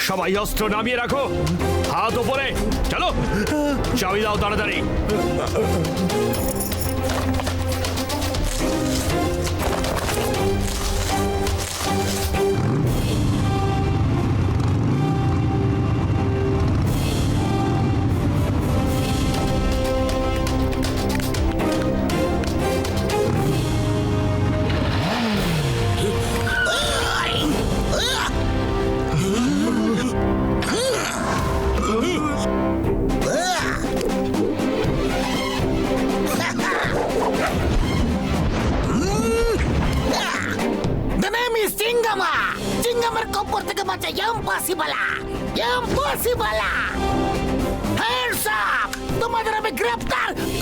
সবাই অস্ত্র নামিয়ে রাখো। হাত ওপরে চলো। চাবি দাও তাড়াতাড়ি। বাঁচা ইম্পসিবল ইম্পসিবল হ্যান্ডস আপ তোমাদের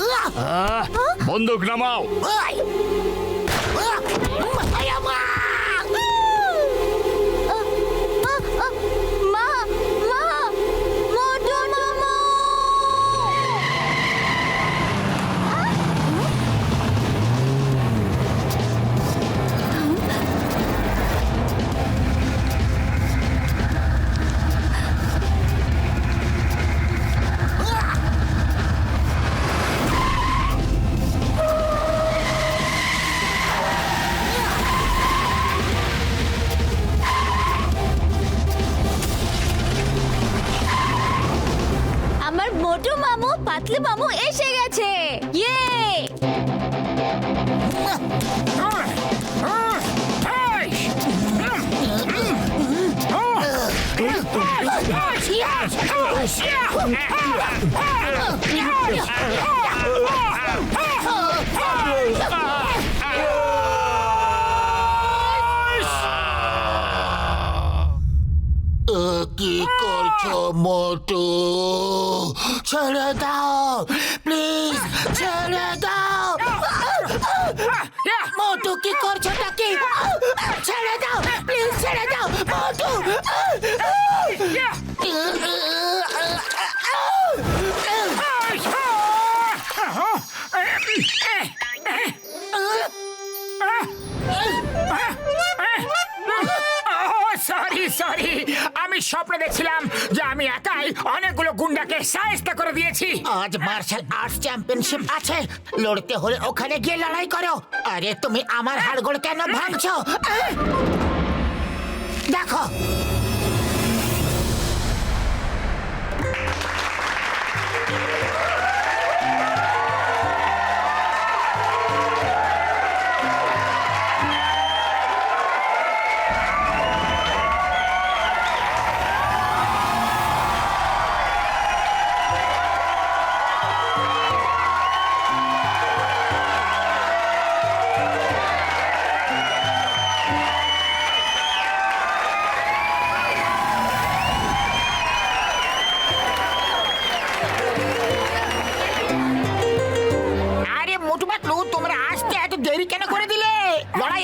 আমি! আহ, বন্দুক নামাও। কি করছ মোটু? ছেড়ে দাও প্লিজ ছেড়ে দাও। মোটু কি করছ নাকি? ছেড়ে দাও প্লিজ ছেড়ে দাও মোটু। আমি স্বপ্ন দেখছিলাম যে আমি একাই অনেকগুলো গুন্ডাকে সাহায্য করে দিয়েছি। আজ মার্শাল আর্টস চ্যাম্পিয়নশিপ আছে। লড়তে হলে ওখানে গিয়ে লড়াই করো। আরে তুমি আমার হাড়গোড় কেন ভাঙছো? দেখো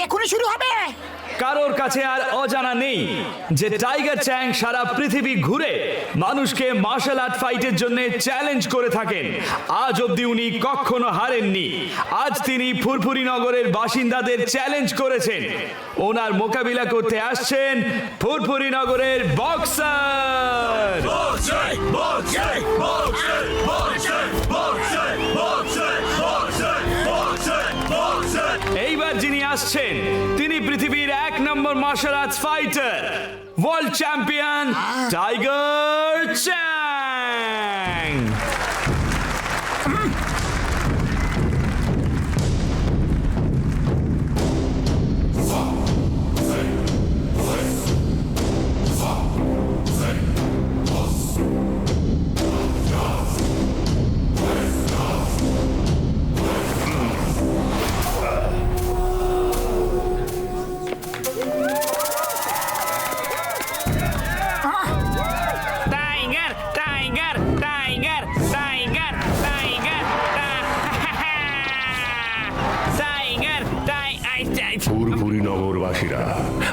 এখনই শুরু হবে? কারোর কাছে আর অজানা নেই যে টাইগার চ্যাং সারা পৃথিবী ঘুরে মানুষকে মার্শাল আর্ট ফাইটের জন্য চ্যালেঞ্জ করে থাকেন। আজ অবধি উনি কখনো হারেননি। আজ তিনি ফুরফুরি নগরের বাসিন্দাদের চ্যালেঞ্জ করেছেন। ওনার মোকাবিলা করতে আসছেন ফুরফুরি নগরের বক্সার। যিনি আসছেন তিনি পৃথিবীর এক number martial arts fighter world champion tiger Chang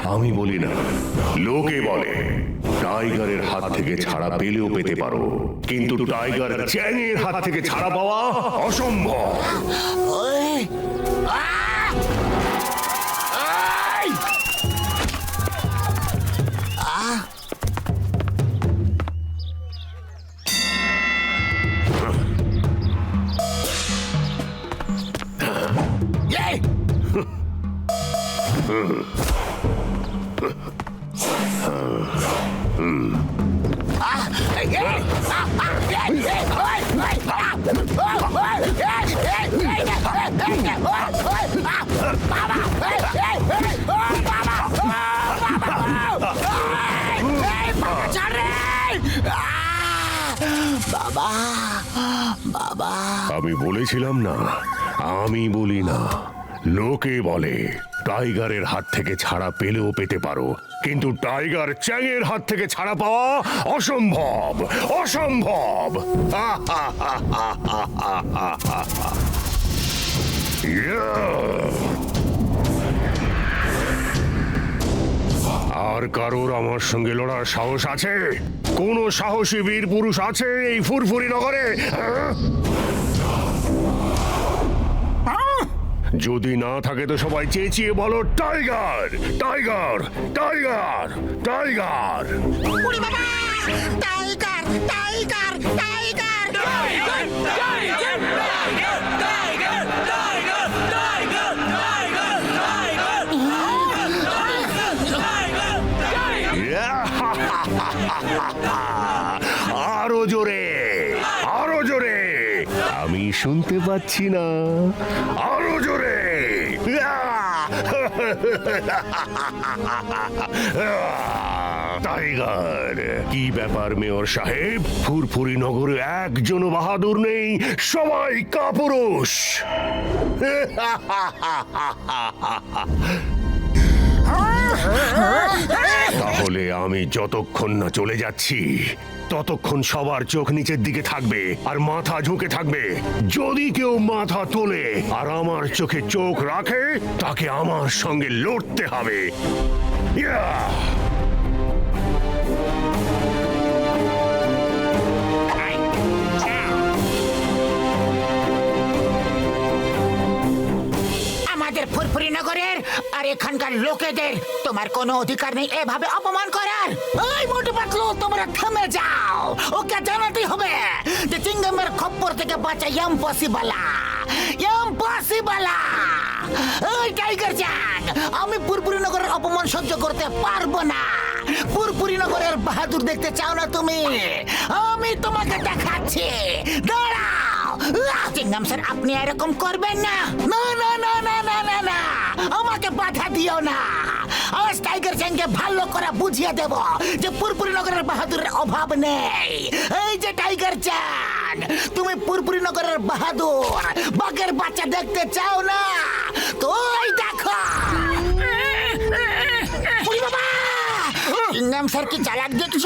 আমি বলি না। লোকে বলে, টাইগারের হাত থেকে ছাড়া পেলেও পেতে পারো। কিন্তু টাইগার চ্যাংয়ের হাত থেকে ছাড়া পাওয়া অসম্ভব। বাবা আমি বলেছিলাম না আমি বলি না লোকে বলে। টাইগারের হাত থেকে ছাড়া পেলেও পেতে পারো। কিন্তু টাইগার চ্যাংয়ের হাত থেকে ছাড়া পাওয়া অসম্ভব অসম্ভব! আর কারোর আমার সঙ্গে লড়ার সাহস আছে? কোন সাহসী বীর পুরুষ আছে এই ফুরফুরি নগরে? যদি না থাকে তো সবাই চেঁচিয়ে বলো টাইগার টাইগার টাইগার টাইগার বাবা টাইগার টাইগার টাইগার আরও জোরে আরও জোরে আমি শুনতে পাচ্ছি না। আরও জোরে। টাইগার, কি ব্যাপার মেয়র সাহেব? ফুরফুরি নগরে একজনও বাহাদুর নেই, সবাই কাপুরুষ। তাহলে আমি যতক্ষণ না চলে যাচ্ছি ততক্ষণ সবার চোখ নিচের দিকে থাকবে আর মাথা ঝুঁকে থাকবে যদি কেউ মাথা তোলে আর আমার চোখে চোখ রাখে, তাকে আমার সঙ্গে লড়তে হবে! এখানকার লোকেদের। তোমার কোনো অধিকার নেই এভাবে অপমান করার। ওই মোটু পাতলু তোমরা থেমে যাও। ওকে জানাতে হবে যে চিংগমের খপ্পর থেকে বাঁচা ইম্পসিবলা ইম্পসিবলা ওই টাইগার জান আমি পুরপুরি নগরের অপমান সহ্য করতে পারব না। পুরপুরি নগরের বাহাদুর দেখতে চাও না তুমি? আমি তোমাকে দেখাচ্ছি। দাঁড়াও। চিংগম স্যার আপনি এরকম করবেন না। না না না না না। দিও না আজ টাইগার চ্যাংকে ভালো করে বুঝিয়ে দেব যে পুরপুরি নগরের বাহাদুরের অভাব নেই এই যে টাইগার চ্যাং তুমি পুরপুরি নগরের বাহাদুর বাঘের বাচ্চা দেখতে চাও না তো এই দেখো বাবা চিংগাম স্যার কি চালাক দেখছ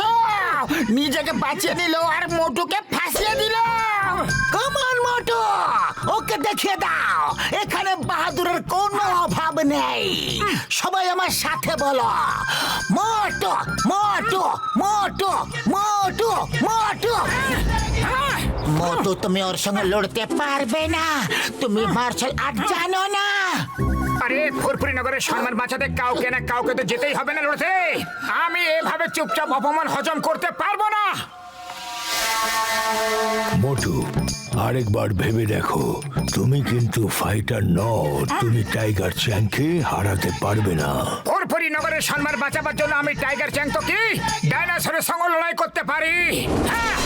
নিজেকে বাঁচিয়ে নিল আর মোটুকে ফাঁসিয়ে দিল। কমান মোটু, ওকে দেখিয়ে দাও। এখানে বাহাদুরের কোনো অভাব নেই। সবাই আমার সাথে বলো। মোটু মোটু মোটু মোটু মোটু। মোটু, তুমি ওর সঙ্গে লড়তে পারবে না। তুমি মার্শাল আর্ট জানো না। আরে ফুরফুরি নগরের সম্মান বাঁচাতে কাউকে না কাউকে তো যেতেই হবে না লড়তে। আমি এভাবে চুপচাপ অপমান হজম করতে পারব না। মোটু আরেকবার ভেবে দেখো। তুমি কিন্তু ফাইটার নও তুমি টাইগার চ্যাংকে হারাতে পারবে না। ফুরফুরি নগরের সম্মান বাঁচাবার জন্য আমি টাইগার চ্যাং তো কি? ডাইনোসরের সঙ্গে লড়াই করতে পারি। হ্যাঁ!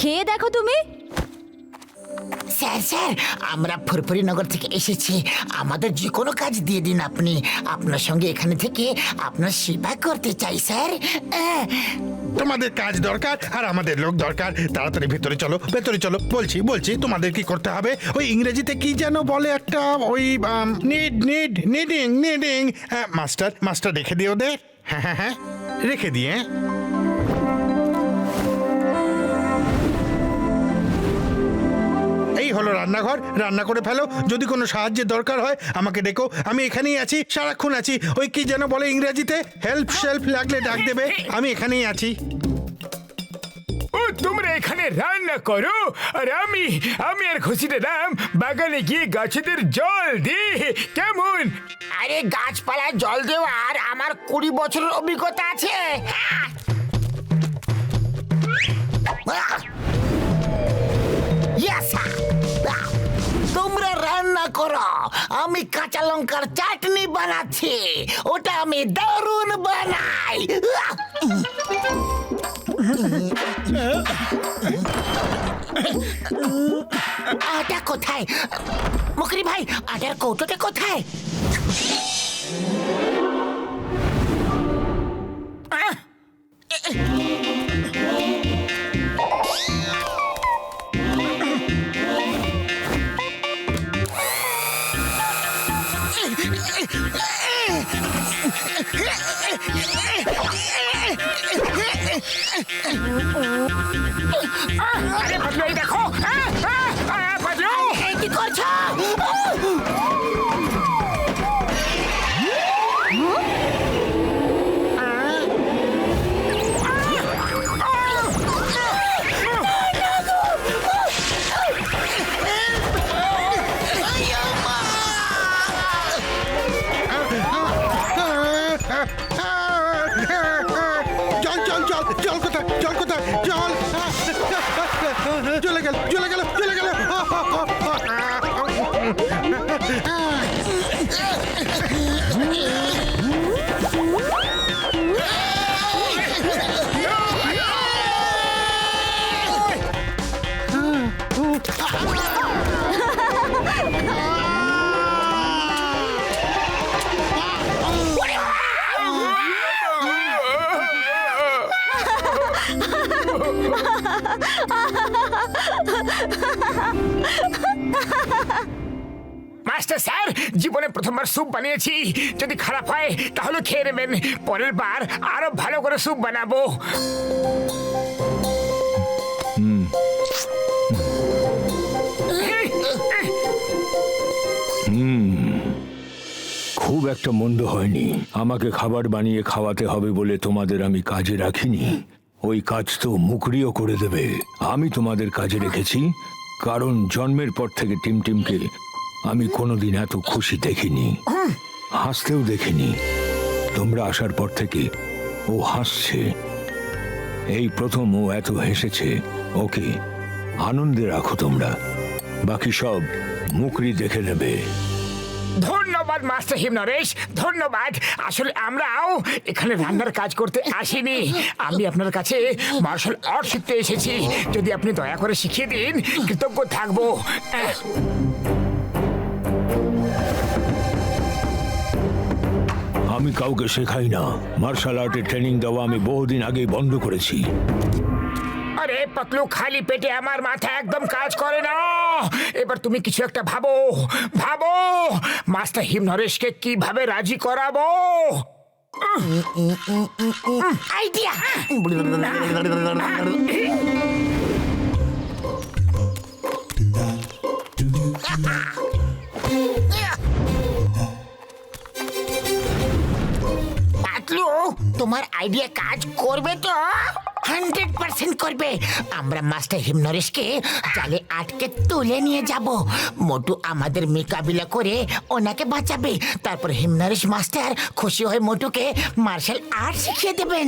খেয়ে দেখো তুমি। স্যার স্যার আমরা ফুরফুরি নগর থেকে এসেছি। আমাদের যে কোনো কাজ দিয়ে দিন আপনি। আপনার সঙ্গে এখানে থেকে আপনার সেবা করতে চাই স্যার। আহ, তোমাদের কাজ দরকার আর আমাদের লোক দরকার। তাড়াতাড়ি ভেতরে চলো ভেতরে চলো। বলছি বলছি তোমাদের কি করতে হবে? ওই ইংরেজিতে কি যেন বলে একটা ওই need need needing needing master master রেখে দিও ওদের। হ্যাঁ হ্যাঁ হ্যাঁ রেখে দিয়ে। এই হলো রান্নাঘর। রান্না করে ফেলো। যদি কোনো সাহায্যের দরকার হয় আমাকে ডেকো। আমি এখানেই আছি সারাক্ষণ আছি। ওই কি যেন বলে ইংরেজিতে? হেল্প শেল্প লাগলে ডাক দেবে। আমি এখানেই আছি। ও তোমরা এখানে রান্না করো। আর আমি আমি আর খুশি দাম বাগানে গিয়ে গাছেদের জল দি কেমন? আরে গাছপালায় জল দেওয়ার আমার কুড়ি বছরের অভিজ্ঞতা আছে। হ্যাঁ। তোমরা রান্না করো আমি কাঁচা লঙ্কার চাটনি বানাচ্ছি ওটা আমি দারুণ বানাই! আটা কোথায় মুকরি ভাই আটার কৌটোটা কোথায় আহ! জল জল জল জল কোথায়? জল কোথায়? জল! চলে গেল চলে গেল চলে গেল। মাস্টার স্যার জীবনে প্রথমবার স্যুপ বানিয়েছি। যদি খারাপ হয়, তাহলে খেয়ে নেবেন। পরের বার আরও ভালো করে স্যুপ বানাবো। খুব একটা মন্দ হয়নি। আমাকে খাবার বানিয়ে খাওয়াতে হবে বলে তোমাদের আমি কাজে রাখিনি। ওই কাজ তো মুকরিও করে দেবে। আমি তোমাদের কাজে রেখেছি, কারণ জন্মের পর থেকে টিমটিমকে আমি কোনোদিন এত খুশি দেখিনি। হাসতেও দেখিনি। তোমরা আসার পর থেকে ও হাসছে। এই প্রথম ও এত হেসেছে। ওকে আনন্দে রাখো তোমরা। বাকি সব মুকরি দেখে নেবে। ধন্যবাদ মাস্টার হিমনরেশ ধন্যবাদ। আসলে আমরাও এখানে রান্নার কাজ করতে আসিনি। আমি আপনার কাছে মার্শাল আর্ট শিখতে এসেছি। যদি আপনি দয়া করে শিখিয়ে দিন কৃতজ্ঞ থাকব। আমি কাউকে শেখাই না। মার্শাল আর্টের ট্রেনিং দেওয়া আমি বহুদিন আগেই বন্ধ করেছি। আরে পাতলু খালি পেটে আমার মাথা একদম কাজ করে না। এবার তুমি কিছু একটা ভাবো। ভাবো মাস্টার হিমনরেশকে কীভাবে রাজি করাবো? আইডিয়া! তোমার আইডিয়া কাজ করবে তো? হান্ড্রেড পার্সেন্ট করবে। আমরা মাস্টার হিমনরেশকে জালে আটকে তুলে নিয়ে যাব। মোটু আমাদের মোকাবিলা করে ওনাকে বাঁচাবে। তারপর হিমনরেশ মাস্টার খুশি হয়ে মোটুকে মার্শাল আর্ট শিখিয়ে দেবেন।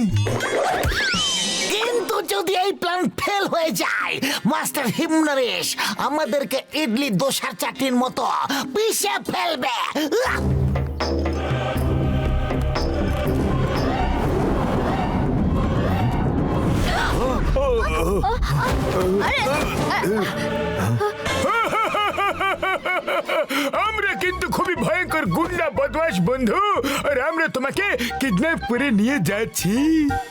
কিন্তু যদি এই প্ল্যান ফেল হয়ে যায়, মাস্টার হিমনরেশ আমাদেরকে ইডলি দোসার চাটনির মতো পিষে ফেলবে। আমরা কিন্তু খুবই ভয়ঙ্কর গুন্ডা বদমাস বন্ধু আর আমরা তোমাকে কিডন্যাপ করে নিয়ে যাচ্ছি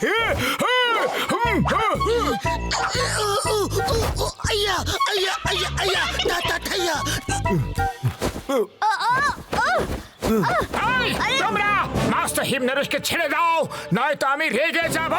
হ্যাঁ, হ্যাঁ, হুম, হ্যাঁ। আইয়া আইয়া আইয়া আইয়া তা তা থাইয়া এই, তোমরা মাস্টার হিমনারসকে ছেড়ে দাও নয়তো আমি রেগে যাব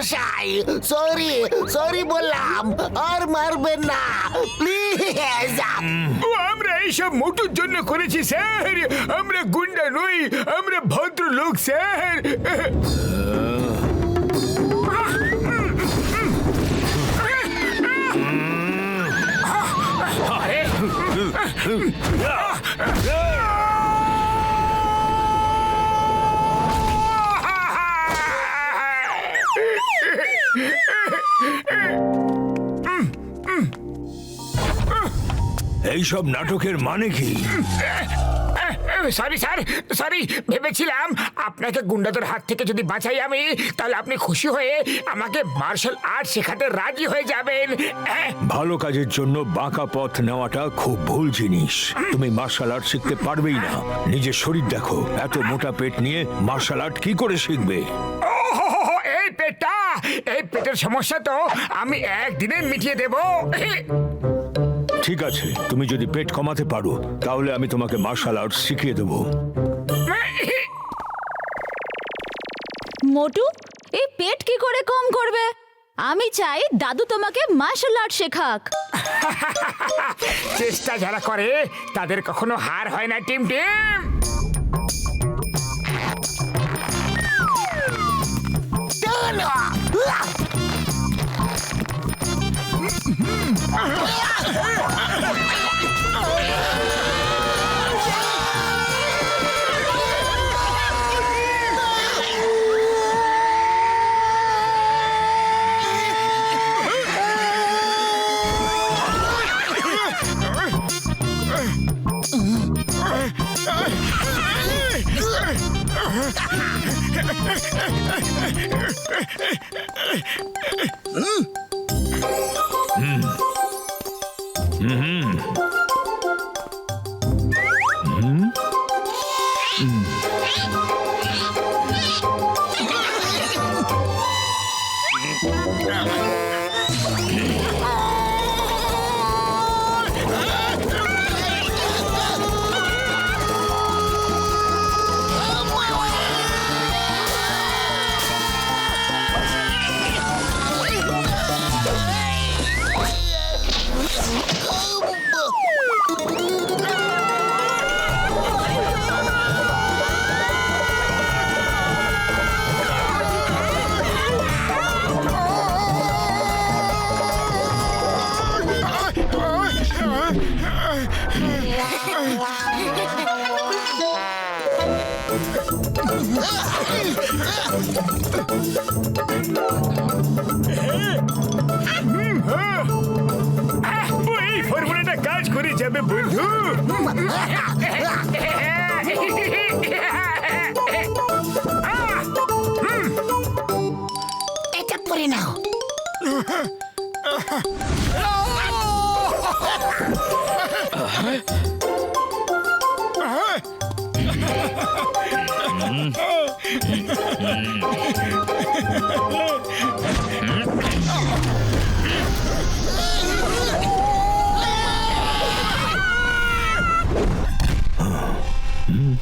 মশাই সরি সরি বললাম আর মারবেন না প্লিজ ও আমরা এইসব মোটুর জন্য করেছি স্যার আমরা গুন্ডা নই আমরা ভদ্র লোক স্যার এইসব নাটকের মানে কি? সরি স্যার সরি ভেবেছিলাম আপনাকে গুন্ডাদের হাত থেকে যদি বাঁচাই আমি তাহলে আপনি খুশি হয়ে আমাকে মার্শাল আর্ট শেখাতে রাজি হয়ে যাবেন। আহ, ভালো কাজের জন্য বাঁকা পথ নেওয়াটা খুব ভুল জিনিস। তুমি মার্শাল আর্ট শিখতে পারবেই না। নিজের শরীর দেখো। এত মোটা পেট নিয়ে মার্শাল আর্ট কি করে শিখবে? এই পেটটা এই পেটের সমস্যা তো আমি একদিনে মিটিয়ে দেব। ঠিক আছে তুমি যদি পেট কমাতে পারো তাহলে আমি তোমাকে মার্শাল আর্ট শিখিয়ে দেবো। মোটু এই পেট কি করে কম করবে? আমি চাই দাদু তোমাকে মার্শাল আর্ট শেখাক। চেষ্টা যারা করে তাদের কখনো হার হয় না টিম টিম। আহ,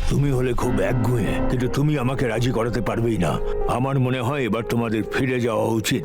তুমি হলে খুব একগুঁয়ে, কিন্তু তুমি আমাকে রাজি করাতে পারবেই না। আমার মনে হয় এবার তোমাদের ফিরে যাওয়া উচিত।